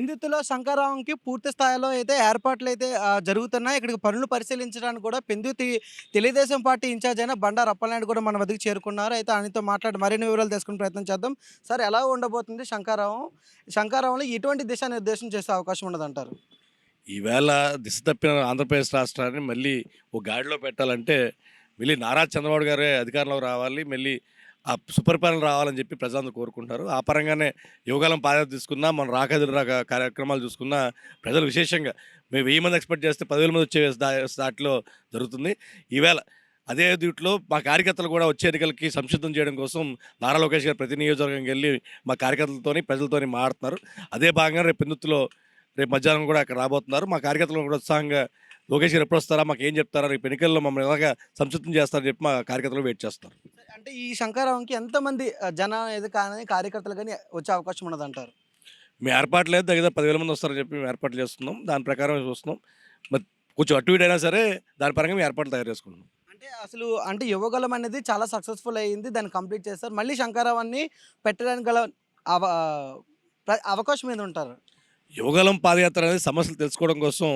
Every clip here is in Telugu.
పెందుతులో శంకరరావుకి పూర్తి స్థాయిలో అయితే ఏర్పాట్లు అయితే జరుగుతున్నాయి. ఇక్కడికి పనులు పరిశీలించడానికి కూడా పెందుతి తెలుగుదేశం పార్టీ ఇన్ఛార్జ్ అయిన బండా రప్పలనాయుడు కూడా మన వద్దకు చేరుకున్నారు. అయితే ఆయనతో మాట్లాడి మరిన్ని వివరాలు తెలుసుకునే ప్రయత్నం చేద్దాం. సార్ ఎలా ఉండబోతుంది శంకరరావు శంకరరావులో ఎటువంటి దిశానిర్దేశం చేసే అవకాశం ఉండదంటారు ఈవేళ దిశ తప్పిన ఆంధ్రప్రదేశ్ రాష్ట్రాన్ని మళ్ళీ ఓ గాడిలో పెట్టాలంటే మళ్ళీ నారా చంద్రబాబు గారే అధికారంలోకి రావాలి. మళ్ళీ ఆ సుపరిపాలన రావాలని చెప్పి ప్రజలందరూ కోరుకుంటారు. ఆ పరంగానే యోగాలం పాదయాత్ర తీసుకున్నా మన రాకదురు రాక కార్యక్రమాలు చూసుకున్నా ప్రజలు విశేషంగా మేము వెయ్యి మంది ఎక్స్పెక్ట్ చేస్తే పదివేల మంది వచ్చే దా- దాటిలో జరుగుతుంది. ఈవేళ అదే దీంట్లో మా కార్యకర్తలు కూడా వచ్చే ఎన్నికలకి సంసిద్ధం చేయడం కోసం నారా లోకేష్ గారు ప్రతి నియోజకవర్గంకి వెళ్ళి మా కార్యకర్తలతోని ప్రజలతోని మాట్లాడుతున్నారు. అదే భాగంగా రేపు పెందుతులో రేపు మధ్యాహ్నం కూడా అక్కడ రాబోతున్నారు. మా కార్యకర్తలు కూడా ఉత్సాహంగా లోకేష్ గారు ఎప్పుడు వస్తారా? మాకు ఏం చెప్తారా? రేపు ఎన్నికల్లో మమ్మల్ని ఎలాగా సంసిద్ధం చేస్తారని చెప్పి మా కార్యకర్తలు వెయిట్ చేస్తున్నారు. అంటే ఈ శంకరరావుకి ఎంతమంది జనం ఏది కానీ కార్యకర్తలు కానీ వచ్చే అవకాశం ఉండదంటారు మేము ఏర్పాట్లు లేదు దగ్గర పదివేల మంది వస్తారని చెప్పి మేము ఏర్పాట్లు చేస్తున్నాం. దాని ప్రకారం చూస్తున్నాం. మరి కొంచెం అటు ఇటు అయినా సరే దాని పరంగా మేము ఏర్పాట్లు తయారు చేసుకుంటున్నాం. అంటే అసలు అంటే యువగలం అనేది చాలా సక్సెస్ఫుల్ అయ్యింది దాన్ని కంప్లీట్ చేస్తారు మళ్ళీ శంకరరావాన్ని పెట్టడానికి గల అవ అవకాశం మీద ఉంటారు? యువగలం పాదయాత్ర అనేది సమస్యలు తెలుసుకోవడం కోసం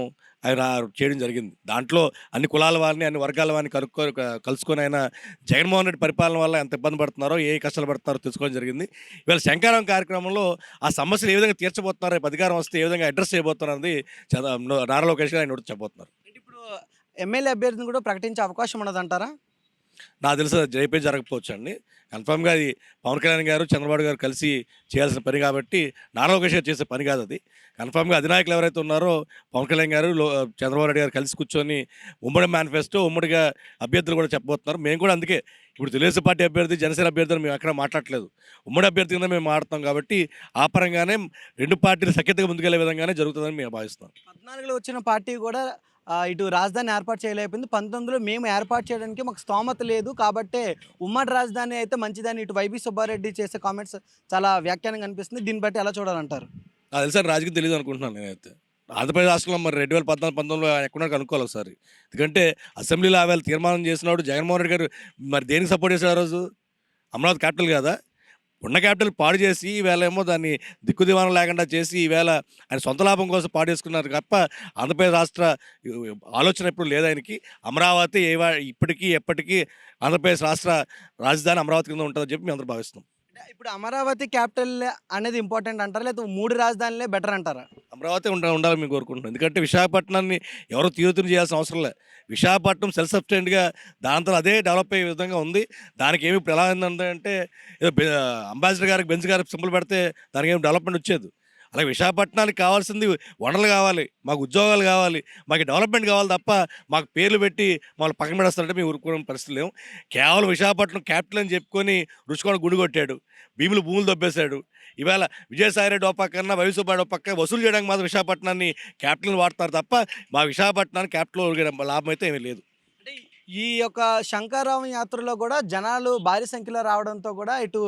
ఆయన చేయడం జరిగింది. దాంట్లో అన్ని కులాల వారిని అన్ని వర్గాల వారిని కనుక్కో కలుసుకొని ఆయన జగన్మోహన్ రెడ్డి పరిపాలన వల్ల ఎంత ఇబ్బంది పడుతున్నారో ఏ కష్టాలు పడుతున్నారో తెలుసుకోవడం జరిగింది. ఇవాళ శంకారం కార్యక్రమంలో ఆ సమస్యలు ఏ విధంగా తీర్చబోతున్నారు రేపు అధికారం వస్తే ఏ విధంగా అడ్రస్ చేయబోతున్నారు అనేది నారా లోకేష్ గారు ఆయన చెప్పబోతున్నారు. ఇప్పుడు ఎమ్మెల్యే అభ్యర్థిని కూడా ప్రకటించే అవకాశం ఉన్నదంటారా? నాకు తెలుసు అది జరగకపోవచ్చు అండి కన్ఫామ్గా అది పవన్ కళ్యాణ్ గారు చంద్రబాబు గారు కలిసి చేయాల్సిన పని కాబట్టి నారా లోకేష్ గారు చేసే పని కాదు అది. కన్ఫామ్గా అధినాయకులు ఎవరైతే ఉన్నారో పవన్ కళ్యాణ్ గారు చంద్రబాబు నాయుడు గారు కలిసి కూర్చొని ఉమ్మడి మేనిఫెస్టో ఉమ్మడిగా అభ్యర్థులు కూడా చెప్పబోతున్నారు. మేము కూడా అందుకే ఇప్పుడు తెలుగుదేశం పార్టీ అభ్యర్థి జనసేన అభ్యర్థిని మేము ఎక్కడ మాట్లాడలేదు ఉమ్మడి అభ్యర్థి కింద మేము మాట్లాడతాం కాబట్టి ఆ పరంగానే రెండు పార్టీలు సఖ్యతగా ముందుకెళ్ళే విధంగానే జరుగుతుందని మేము భావిస్తున్నాం. పద్నాలుగులో వచ్చిన పార్టీ కూడా ఇటు రాజధాని ఏర్పాటు చేయలేకపోయింది. పంతొమ్మిదిలో మేము ఏర్పాటు చేయడానికి మాకు స్తోమత లేదు. కాబట్టి ఉమ్మడి రాజధాని అయితే మంచిదని ఇటు వైబీ సుబ్బారెడ్డి చేసే కామెంట్స్ చాలా వ్యాఖ్యానంగా అనిపిస్తుంది. దీన్ని బట్టి ఎలా చూడాలంటారు? అది సార్ రాజకీయం తెలియదు అనుకుంటున్నాను నేనైతే. ఆంధ్రప్రదేశ్ రాష్ట్రంలో మరి రెండు వేల పద్నాలుగు పంతొమ్మిదిలో ఎక్కడ కనుక్కోవాలి ఒకసారి. ఎందుకంటే అసెంబ్లీలో ఆవేళ తీర్మానం చేసినప్పుడు జగన్మోహన్ రెడ్డి గారు మరి దేనికి సపోర్ట్ చేశాడు ఆ రోజు? అమరావతి క్యాపిటల్ కదా. ఉన్న క్యాపిటల్ పాడు చేసి ఈవేళ ఏమో దాన్ని దిక్కుదివానం లేకుండా చేసి ఈవేళ ఆయన సొంత లాభం కోసం పాడు చేసుకున్నారు తప్ప ఆంధ్రప్రదేశ్ రాష్ట్ర ఆలోచన ఎప్పుడు లేదు ఆయనకి. అమరావతి ఏ ఇప్పటికీ ఎప్పటికీ ఆంధ్రప్రదేశ్ రాష్ట్ర రాజధాని అమరావతి కింద ఉంటుందని చెప్పి మేము అందరూ భావిస్తున్నాం. ఇప్పుడు అమరావతి క్యాపిటల్ అనేది ఇంపార్టెంట్ అంటారా? లేదా మూడు రాజధానులే బెటర్ అంటారా? అమరావతి ఉండ ఉండాలని మేము కోరుకుంటున్నాం. ఎందుకంటే విశాఖపట్నాన్ని ఎవరు తీరుతుని చేయాల్సిన అవసరం లేదు విశాఖపట్నం సెల్ఫ్ సబ్స్టెంట్గా దాంతో అదే డెవలప్ అయ్యే విధంగా ఉంది. దానికి ఏమి ఇప్పుడు ఎలా ఉందంటే అంబాసిడర్ గారికి బెంచ్ గారికి సింబల్ పెడితే దానికి ఏమి డెవలప్మెంట్ వచ్చేది. అలాగే విశాఖపట్నానికి కావాల్సింది వనరులు కావాలి మాకు ఉద్యోగాలు కావాలి మాకు డెవలప్మెంట్ కావాలి తప్ప మాకు పేర్లు పెట్టి మమ్మల్ని పక్కన పెడేస్తారంటే మేము ఊరుకోవడం పరిస్థితి లేవు. కేవలం విశాఖపట్నం క్యాపిటల్ అని చెప్పుకొని రుచికొండ గుడి కొట్టాడు. భీములు భూములు దొబ్బేశాడు ఇవాళ విజయసాయిరెడ్డి ఒక పక్కన వైసూపాడు ఒక పక్క వసూలు చేయడానికి మాత్రం విశాఖపట్నాన్ని క్యాపిటల్ వాడతారు తప్ప మా విశాఖపట్నాన్ని క్యాపిటల్ లాభం అయితే ఏమీ లేదు. ఈ యొక్క శంకరరావు యాత్రలో కూడా జనాలు భారీ సంఖ్యలో రావడంతో కూడా ఇటు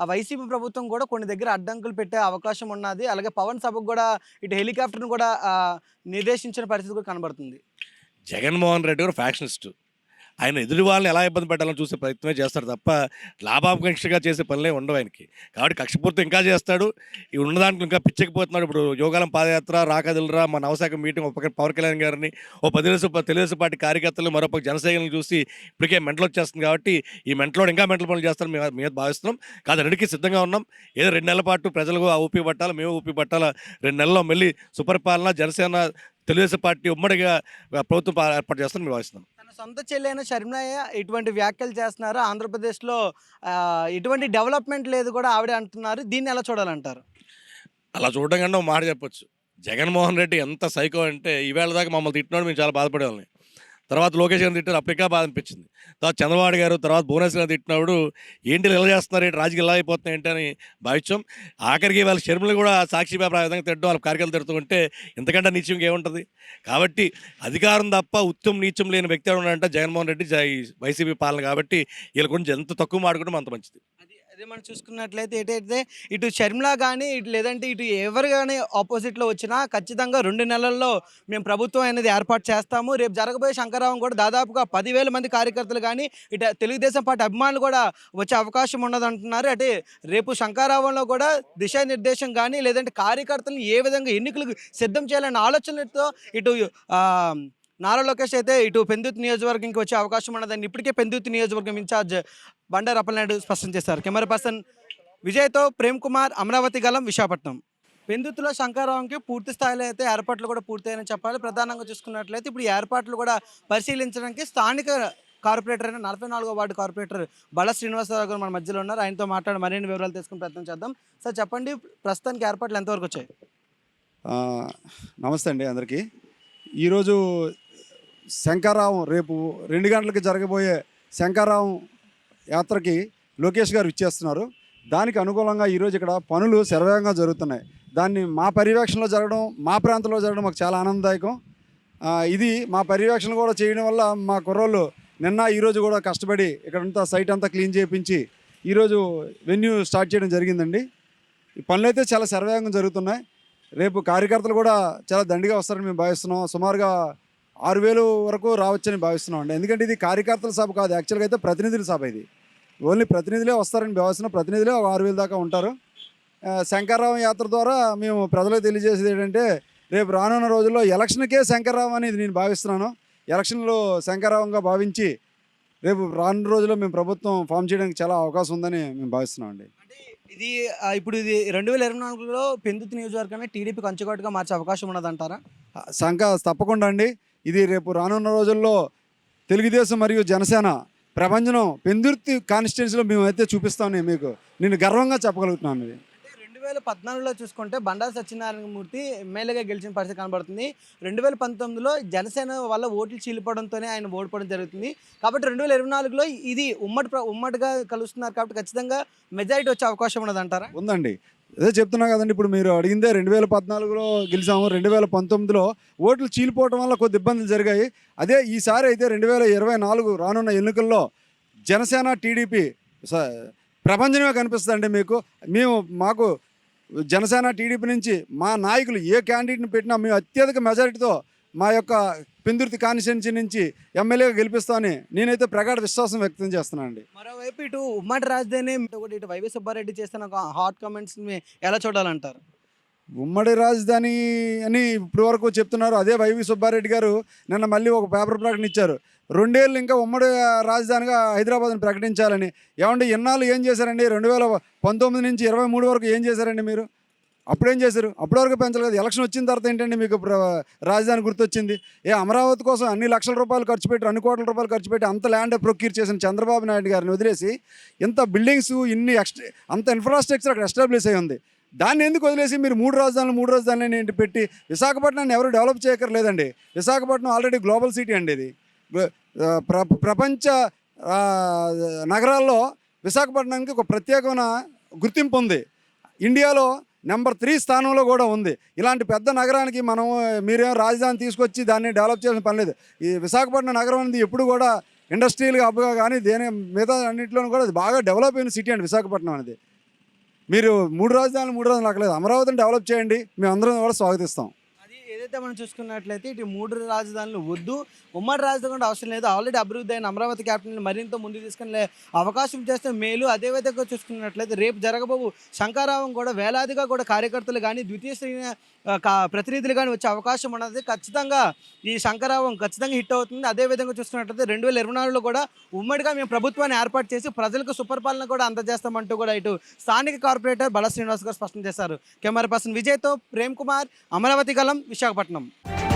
ఆ వైసీపీ ప్రభుత్వం కూడా కొన్ని దగ్గర అడ్డంకులు పెట్టే అవకాశం ఉన్నది. అలాగే పవన్ సభకు కూడా ఇటు హెలికాప్టర్ను కూడా నిర్దేశించిన పరిస్థితి కూడా కనబడుతుంది. జగన్మోహన్ రెడ్డి గారు ఫ్యాక్షనిస్టు. ఆయన ఎదుటి వాళ్ళని ఎలా ఇబ్బంది పెట్టాలని చూసే ప్రయత్నమే చేస్తాడు తప్ప లాభాపేక్షగా చేసే పనులే ఉండవు ఆయనకి. కాబట్టి కక్షపూర్తి ఇంకా చేస్తాడు. ఈ ఉన్నదానికి ఇంకా పిచ్చకపోతున్నాడు ఇప్పుడు యోగాలం పాదయాత్ర రాకదిలరా మన నవశాఖ మీటింగ్ ఒక పవన్ కళ్యాణ్ గారిని ఓ తెలుగుదేశం తెలుగుదేశం పార్టీ కార్యకర్తలు మరొక జనసేనలు చూసి ఇప్పటికే మెంటలు వచ్చేస్తుంది కాబట్టి ఈ మెంటలో ఇంకా మెంటల పనులు చేస్తారు మేము మేము భావిస్తున్నాం. కాదు రెండుకి సిద్ధంగా ఉన్నాం. ఏదో రెండు నెలల పాటు ప్రజలకు ఆ ఊపి పట్టాలి మేము ఊపి పట్టాలి? రెండు నెలల్లో మళ్ళీ సుపరిపాలన జనసేన తెలుగుదేశం పార్టీ ఉమ్మడిగా ప్రభుత్వం ఏర్పాటు చేస్తారని మేము భావిస్తున్నాం. తన సొంత చెల్లైన షర్మిలయ్య ఇటువంటి వ్యాఖ్యలు చేస్తున్నారు. ఆంధ్రప్రదేశ్లో ఎటువంటి డెవలప్మెంట్ లేదు కూడా ఆవిడే అంటున్నారు. దీన్ని ఎలా చూడాలంటారు? అలా చూడడం కన్నా ఒక మాట చెప్పొచ్చు. జగన్మోహన్ రెడ్డి ఎంత సైకో అంటే ఈవేళ దాకా మమ్మల్ని తిట్టినాడు మేము చాలా బాధపడేవాళ్ళని తర్వాత లోకేష్ గారిని తిట్టారు అప్పటికా బాధ అనిపించింది. తర్వాత చంద్రబాబు గారు తర్వాత భువనేశ్వర్ గారు తిట్టినప్పుడు ఏంటి ఇలా చేస్తున్నారు ఏంటి రాజకీయ ఇలా అయిపోతున్నాయి ఏంటి అని భావించాం. ఆఖరికి వాళ్ళ షర్మిలు కూడా సాక్షి పేపర్ ఆ విధంగా తిట్టడం వాళ్ళ కార్యకర్తలు తిడుతుంటే ఇంతకంటే నీచం ఏముంటుంది కాబట్టి అధికారం తప్ప ఉత్తమ నీచం లేని వ్యక్తి ఎవరు ఉన్నారంటే జగన్మోహన్ రెడ్డి వైసీపీ పాలన కాబట్టి వీళ్ళ గురించి ఎంత తక్కువ మాడుకుంటే అంత మంచిది. అదే మనం చూసుకున్నట్లయితే ఏంటైతే ఇటు షర్మిలా కానీ ఇటు లేదంటే ఇటు ఎవరు కానీ ఆపోజిట్లో వచ్చినా ఖచ్చితంగా రెండు నెలల్లో మేము ప్రభుత్వం అనేది ఏర్పాటు చేస్తాము. రేపు జరగబోయే శంకరావం కూడా దాదాపుగా పదివేల మంది కార్యకర్తలు కానీ ఇటు తెలుగుదేశం పార్టీ అభిమానులు కూడా వచ్చే అవకాశం ఉన్నదంటున్నారు. అంటే రేపు శంకరావంలో కూడా దిశానిర్దేశం కానీ లేదంటే కార్యకర్తలను ఏ విధంగా ఎన్నికలకు సిద్ధం చేయాలనే ఆలోచనలతో ఇటు నారా లోకేష్ అయితే ఇటు పెందుతు నియోజకవర్గంకి వచ్చే అవకాశం ఉన్నదని ఇప్పటికే పెందుతు నియోజకవర్గం ఇన్ఛార్జ్ బండారు అప్పలనాయుడు స్పష్టం చేశారు. కెమెరా పర్సన్ విజయ్తో ప్రేమ్ కుమార్ అమరావతి గలం విశాఖపట్నం. పెందుతులో శంకారావంకి పూర్తి స్థాయిలో అయితే ఏర్పాట్లు కూడా పూర్తయ్యాయని చెప్పాలి. ప్రధానంగా చూసుకున్నట్లయితే ఇప్పుడు ఏర్పాట్లు కూడా పరిశీలించడానికి స్థానిక కార్పొరేటర్ అయిన నలభై నాలుగో వార్డు కార్పొరేటర్ బల శ్రీనివాసరావు గారు మన మధ్యలో ఉన్నారు. ఆయనతో మాట్లాడి మరిన్ని వివరాలు తెలుసుకునే ప్రయత్నం చేద్దాం. సార్ చెప్పండి ప్రస్తుతానికి ఏర్పాట్లు ఎంతవరకు వచ్చాయి? నమస్తే అండి అందరికీ. ఈరోజు శంకారావం రేపు రెండు గంటలకు జరగబోయే శంకారావం యాత్రకి లోకేష్ గారు ఇచ్చేస్తున్నారు దానికి అనుకూలంగా ఈరోజు ఇక్కడ పనులు శరవేగంగా జరుగుతున్నాయి. దాన్ని మా పర్యవేక్షణలో జరగడం మా ప్రాంతంలో జరగడం మాకు చాలా ఆనందదాయకం. ఇది మా పర్యవేక్షణ కూడా చేయడం వల్ల మా కుర్రోళ్ళు నిన్న ఈరోజు కూడా కష్టపడి ఇక్కడంతా సైట్ అంతా క్లీన్ చేయించి ఈరోజు వెన్యూ స్టార్ట్ చేయడం జరిగిందండి. ఈ పనులు అయితే చాలా శరవేగంగా జరుగుతున్నాయి. రేపు కార్యకర్తలు కూడా చాలా దండిగా వస్తారని మేము భావిస్తున్నాం. సుమారుగా ఆరు వేలు వరకు రావచ్చని భావిస్తున్నాం అండి. ఎందుకంటే ఇది కార్యకర్తల సభ కాదు యాక్చువల్గా అయితే ప్రతినిధుల సభ ఇది. ఓన్లీ ప్రతినిధులే వస్తారని భావిస్తున్నాం ప్రతినిధులే ఆరు వేలు దాకా ఉంటారు. శంకర్రావం యాత్ర ద్వారా మేము ప్రజలకు తెలియజేసేది ఏంటంటే రేపు రానున్న రోజుల్లో ఎలక్షన్కే శంకర్రావం అనేది నేను భావిస్తున్నాను. ఎలక్షన్లో శంకర్రావంగా భావించి రేపు రానున్న రోజుల్లో మేము ప్రభుత్వం ఫామ్ చేయడానికి చాలా అవకాశం ఉందని మేము భావిస్తున్నాం అండి. ఇది ఇప్పుడు ఇది రెండు వేల ఇరవై నాలుగులో పెందుతు నియోజకవర్గాన్ని టీడీపీ కంచుకోటగా మార్చే అవకాశం ఉన్నదంటారా? శంక తప్పకుండా అండి. ఇది రేపు రానున్న రోజుల్లో తెలుగుదేశం మరియు జనసేన ప్రపంచం పెందుర్తి కాన్స్టిట్యున్సీలో మేమైతే చూపిస్తామని మీకు. నేను గర్వంగా చెప్పగలుగుతున్నాను ఇది. వేల పద్నాలుగులో చూసుకుంటే బండారు సత్యనారాయణ మూర్తి ఎమ్మెల్యేగా గెలిచిన పరిస్థితి కనబడుతుంది. రెండు వేల పంతొమ్మిదిలో జనసేన వల్ల ఓట్లు చీలిపోవడంతోనే ఆయన ఓడిపోవడం జరుగుతుంది. కాబట్టి రెండు వేల ఇరవై నాలుగులో ఇది ఉమ్మడి ఉమ్మడిగా కలుస్తున్నారు కాబట్టి ఖచ్చితంగా మెజారిటీ వచ్చే అవకాశం ఉన్నదంటారా? ఉందండి. అదే చెప్తున్నా కదండి ఇప్పుడు మీరు అడిగిందే రెండు వేల పద్నాలుగులో గెలిచాము రెండు వేల పంతొమ్మిదిలో ఓట్లు చీలిపోవటం వల్ల కొద్ది ఇబ్బందులు జరిగాయి. అదే ఈసారి అయితే రెండు వేల ఇరవై నాలుగు రానున్న ఎన్నికల్లో జనసేన టీడీపీ స- ప్రపంచమే కనిపిస్తుందండి మీకు. మేము మాకు జనసేన టీడీపీ నుంచి మా నాయకులు ఏ క్యాండిడేట్ని పెట్టినా మేము అత్యధిక మెజారిటీతో మా యొక్క పెందుర్తి కాన్స్టిట్యున్సీ నుంచి ఎమ్మెల్యేగా గెలిపిస్తామని నేనైతే ప్రగాఢ విశ్వాసం వ్యక్తం చేస్తున్నానండి. మరోవైపు ఇటు ఉమ్మడి రాజధాని ఒకటి ఇటు వైవి సుబ్బారెడ్డి చేస్తున్న ఒక హాట్ కామెంట్స్ ఎలా చూడాలంటారు? ఉమ్మడి రాజధాని అని ఇప్పటి వరకు చెప్తున్నారు. అదే వైవి సుబ్బారెడ్డి గారు నిన్న మళ్ళీ ఒక పేపర్ ప్రకటన ఇచ్చారు. రెండేళ్ళు ఇంకా ఉమ్మడి రాజధానిగా హైదరాబాద్ని ప్రకటించాలని. ఏమండి ఇన్నాళ్ళు ఏం చేశారండి? రెండు వేల పంతొమ్మిది నుంచి ఇరవై మూడు వరకు ఏం చేశారండి మీరు? అప్పుడేం చేశారు? అప్పటి వరకు పెంచలేదు కదా. ఎలక్షన్ వచ్చిన తర్వాత ఏంటండి మీకు ప్ర- రాజధాని గుర్తొచ్చింది? ఏ అమరావతి కోసం అన్ని లక్షల రూపాయలు ఖర్చు పెట్టి అన్ని కోట్ల రూపాయలు ఖర్చు పెట్టి అంత ల్యాండ్ ప్రొక్యూర్ చేసిన చంద్రబాబు నాయుడు గారిని వదిలేసి ఇంత బిల్డింగ్స్ ఇన్ని ఎక్స్ట్రా అంత ఇన్ఫ్రాస్ట్రక్చర్ అక్కడ ఎస్టాబ్లిష్ అయి ఉంది. దాన్ని ఎందుకు వదిలేసి మీరు మూడు రాజధానులు మూడు రాజధానులు ఏంటి పెట్టి విశాఖపట్నాన్ని ఎవరు డెవలప్ చేయక్కర్లేదండి. విశాఖపట్నం ఆల్రెడీ గ్లోబల్ సిటీ అండి ఇది. ప్ర ప్రపంచ నగరాల్లో విశాఖపట్నానికి ఒక ప్రత్యేకమైన గుర్తింపు ఉంది. ఇండియాలో నెంబర్ త్రీ స్థానంలో కూడా ఉంది. ఇలాంటి పెద్ద నగరానికి మనం మీరేం రాజధాని తీసుకొచ్చి దాన్ని డెవలప్ చేయాల్సిన పని లేదు. ఈ విశాఖపట్నం నగరం అనేది ఎప్పుడు కూడా ఇండస్ట్రియల్గా హబ్గా కానీ దేని మిగతా అన్నింటిలోనూ కూడా అది బాగా డెవలప్ అయిన సిటీ అండి విశాఖపట్నం అనేది. మీరు మూడు రాజధానులు మూడు రోజులు అక్కలేదు అమరావతిని డెవలప్ చేయండి. మేము అందరం కూడా స్వాగతిస్తాం. అయితే మనం చూసుకున్నట్లయితే ఇటు మూడు రాజధానులు వద్దు. ఉమ్మడి రాజధాని కూడా అవసరం లేదు. ఆల్రెడీ అభివృద్ధి అయిన అమరావతి క్యాపిటల్ మరింత ముందు తీసుకుని అవకాశం చేస్తే మేలు అదే విధంగా చూసుకున్నట్లయితే రేపు జరగబోవు శంకారావం కూడా వేలాదిగా కూడా కార్యకర్తలు కానీ ద్వితీయ శ్రేణి కా- ప్రతినిధులు కానీ వచ్చే అవకాశం ఉన్నది. ఖచ్చితంగా ఈ శంకరావం ఖచ్చితంగా హిట్ అవుతుంది. అదే విధంగా చూసుకున్నట్లయితే రెండు వేల ఇరవై నాలుగులో కూడా ఉమ్మడిగా మేము ప్రభుత్వాన్ని ఏర్పాటు చేసి ప్రజలకు సుపరిపాలన కూడా అందజేస్తామంటూ కూడా ఇటు స్థానిక కార్పొరేటర్ బల శ్రీనివాస్ గారు స్పష్టం చేశారు. కెమెరా పర్సన్ విజయ్తో ప్రేమ్ కుమార్ అమరావతి గలం విశాఖపట్నం